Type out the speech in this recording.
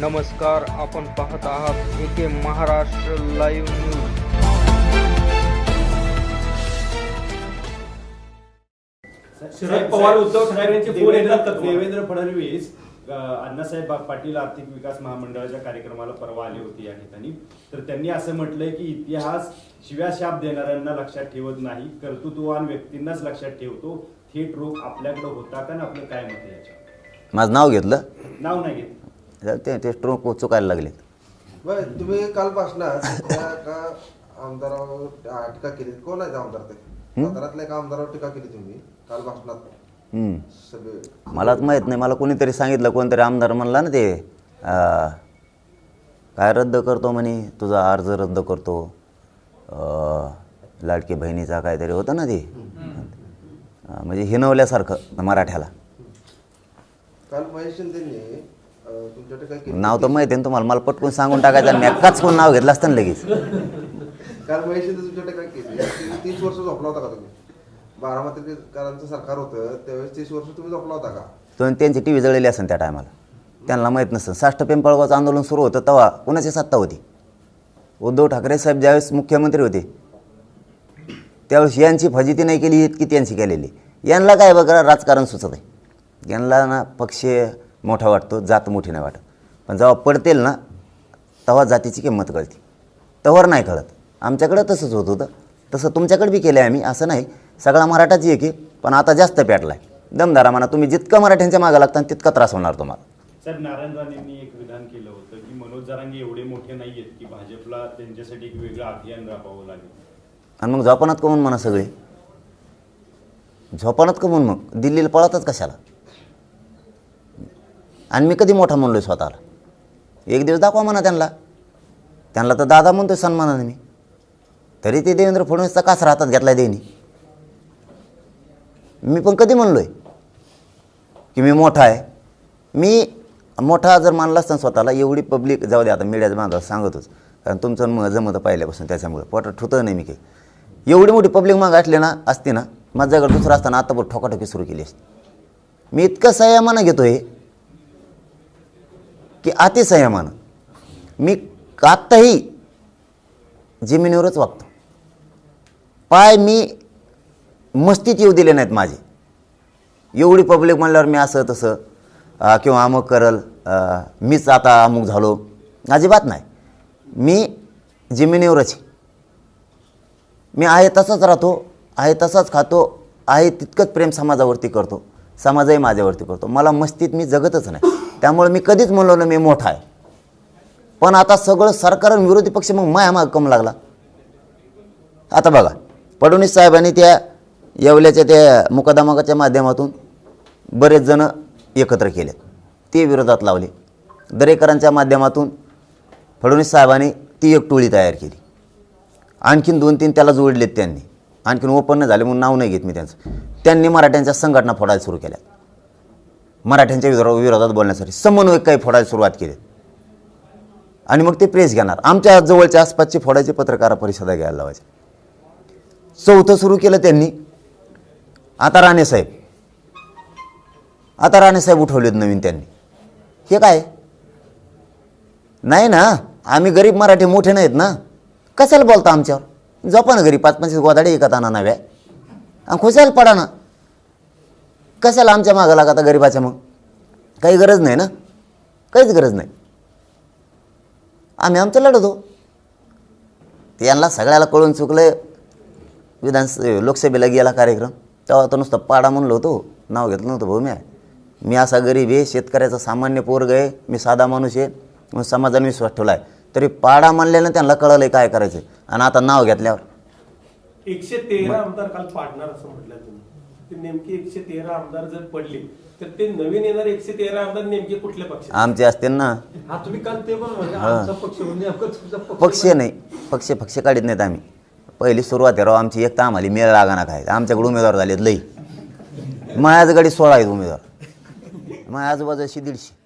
नमस्कार आपण पाहत आहात एके महाराष्ट्र लाईव्ह न्यूज. शरद पवार उद्धव ठाकरेंचे फोन येतात का तुम्हाला? देवेंद्र फडणवीस अ, अण्णासाहेब पाटील आर्थिक विकास महामंडळाच्या कार्यक्रमाला परवा आले होते या ठिकाणी. तर त्यांनी असं म्हटलंय की इतिहास शिव्या शाप देणाऱ्यांना लक्षात ठेवत नाही कर्तृत्ववान व्यक्तींनाच लक्षात ठेवतो. थेट रोग आपल्याकडे होता का ना आपलं काय मत आहे याच्यावर? माझं नाव घेतलं? नाव नाही घेत तर ते ते स्ट्रोक चुकायला लागले बर तुम्ही कालपासून आमदारावर टीका केली. कोण आहे आमदार ते? साताऱ्यातल्या एका आमदारावर टीका केली तुम्ही कालपासून हम्म. सगळे. मलाच माहीत नाही मला कोणीतरी सांगितलं कोणतरी आमदार म्हणला ना ते अं, काय रद्द करतो म्हणे? तुझा अर्ज रद्द करतो. लाडकी बहिणीचा काहीतरी होतं ना ते. म्हणजे हिनवल्यासारखं मराठ्याला. काल महेश शिंदेनी नाव तर माहिती आहे ना तुम्हाला. मला पटकून सांगून टाकायचं मी एकाच कोण नाव घेतलं असतं ना लगेच. काल महेश शिंदे तुमच्या टीका केली. तीस वर्ष झोपला होता का तुम्ही? बारामतीकरांचं सरकार होतं त्यावेळेस तीस वर्ष तुम्ही झोपला होता का? त्यांची टी व्ही जळलेली असेल त्या टायमाला त्यांना माहीत नसतं. साष्ट पिंपळगावचं आंदोलन सुरू होतं तेव्हा. कुणाची सत्ता होती? उद्धव ठाकरे साहेब ज्यावेळेस मुख्यमंत्री होते त्यावेळेस यांची फजिती नाही केली इतकी त्यांची केलेली. यांना काय बघा राजकारण सुचत आहे. यांना ना पक्ष मोठा वाटतो जात मोठी नाही वाटत. पण जेव्हा पडतील ना तेव्हा जातीची किंमत कळते. तवर नाही कळत. आमच्याकडं तसंच होत होतं. तसं तुमच्याकडे बी केलं आहे आम्ही असं नाही. सगळा मराठाच एक आहे पण आता जास्त पेटला आहे दमदारा म्हणा तुम्ही जितकं मराठ्यांच्या मागं लागता तितका त्रास होणार तुम्हाला. साहेब नारायण राणेंनी एक विधान केलं होतं की मनोज जरांगे एवढे मोठे नाहीयेत की भाजपला त्यांच्यासाठी एक वेगळं अभियान राबवावं लागेल. आणि मग झोपानात कमून म्हणा सगळे. झोपानात कमून मग? दिल्लीला पळतच कशाला? आणि मी कधी मोठा म्हणलोय स्वतःला. एक दिवस दाखवा म्हणा त्यांना. त्यांना तर दादा म्हणतो सन्मानाने मी. तरी ते देवेंद्र फडणवीसचा कास राहतात घेतला देणी. मी पण कधी म्हणलो आहे की मी मोठा आहे. मी मोठा जर मानला असताना स्वतःला एवढी पब्लिक जाऊ दे आता मीडियाचं माझा सांगतोच. कारण तुमचं मग जमतं पहिल्यापासून त्याच्यामुळे. पोटात ठुतं नाही मी काही. एवढी मोठी पब्लिक माग असली ना असते ना माझ्याकडे दुसरं असताना आता पण ठोकाठोकी सुरू केली असते. मी इतकं संयमानं घेतो हे की अतिसंयमानं. मी आत्ताही जमिनीवरच वागतो. पाय मी मस्तीत येऊ दिले नाहीत माझे. एवढी पब्लिक म्हणल्यावर मी असं तसं किंवा अमुक करल मीच आता अमुक झालो अजिबात नाही. मी जमिनीवरच आहे. मी आहे तसंच राहतो आहे तसाच खातो आहे तितकंच प्रेम समाजावरती करतो समाजही माझ्यावरती करतो. मला मस्तीत मी जगतच नाही. त्यामुळे मी कधीच म्हणलो ना मी मोठा आहे. पण आता सगळं सरकार आणि विरोधी पक्ष मग माया माग कम लागला. आता बघा फडणवीस साहेबांनी त्या येवल्याच्या त्या मुकादामागाच्या माध्यमातून बरेच जण एकत्र केले ते विरोधात लावले. दरेकरांच्या माध्यमातून फडणवीस साहेबांनी ती एक टोळी तयार केली. आणखीन दोन तीन त्याला जोडलेत त्यांनी. आणखीन ओपन नाही झाले म्हणून नाव नाही घेत मी त्यांचं. त्यांनी मराठ्यांच्या संघटना फोडायला सुरू केल्या मराठ्यांच्या विरो विरोधात बोलण्यासाठी समन्वय काही फोडायला सुरुवात केली. आणि मग ते प्रेस घेणार. आमच्या जवळच्या आसपासचे फोडायचे पत्रकार परिषदा घ्यायला लावायचे. चौथं सुरू केलं त्यांनी. आता राणेसाहेब आता राणेसाहेब उठवलेत नवीन त्यांनी. हे काय? नाही ना आम्ही गरीब मराठी मोठे नाहीत ना. कशाला बोलता आमच्यावर? जपा ना घरी पाच पंचवीस गोदाडे एका आणा नव्या. आणि खुशाल पडा ना. कशाला आमच्या मागं लागा आता गरीबाच्या मग? काही गरज नाही ना? काहीच गरज नाही. आम्ही आमचं लढतो. यांना सगळ्याला कळून चुकलं विधान लोकसभेला गेला कार्यक्रम. तेव्हा तर नुसतं पाडा म्हणलो होतो नाव घेतलं नव्हतं भाऊ मी. मी असा गरीब आहे शेतकऱ्याचा सामान्य पोरग आहे मी साधा माणूस आहे मग समाजाने विश्वास ठेवला आहे तरी पाडा म्हणल्यानं त्यांना कळलं काय करायचं आणि आता नाव घेतल्यावर. एकशे तेरा आमदार काल पाडणार असं म्हटलं तुम्ही. ते नेमके एकशे तेरा आमदार जर पडले तर ते नवीन येणारे एकशे तेरा आमदार नेमके कुठल्या आमचे असतील ना. हा तुम्ही काल ते पण म्हणजे हा. आमचा पक्ष म्हणजे नेमकं तुमचा पक्ष पक्ष नाही. पक्ष पक्ष काढत नाहीत आम्ही. पहिली सुरुवात आहे राव आमची एक तर आम्हाला मेळ लागाना काय. आमच्याकडे उमेदवार झालेत लई. माझ्याच गाडी सोळा आहेत उमेदवार. माझ्या आजूबाजूशी दीडशे.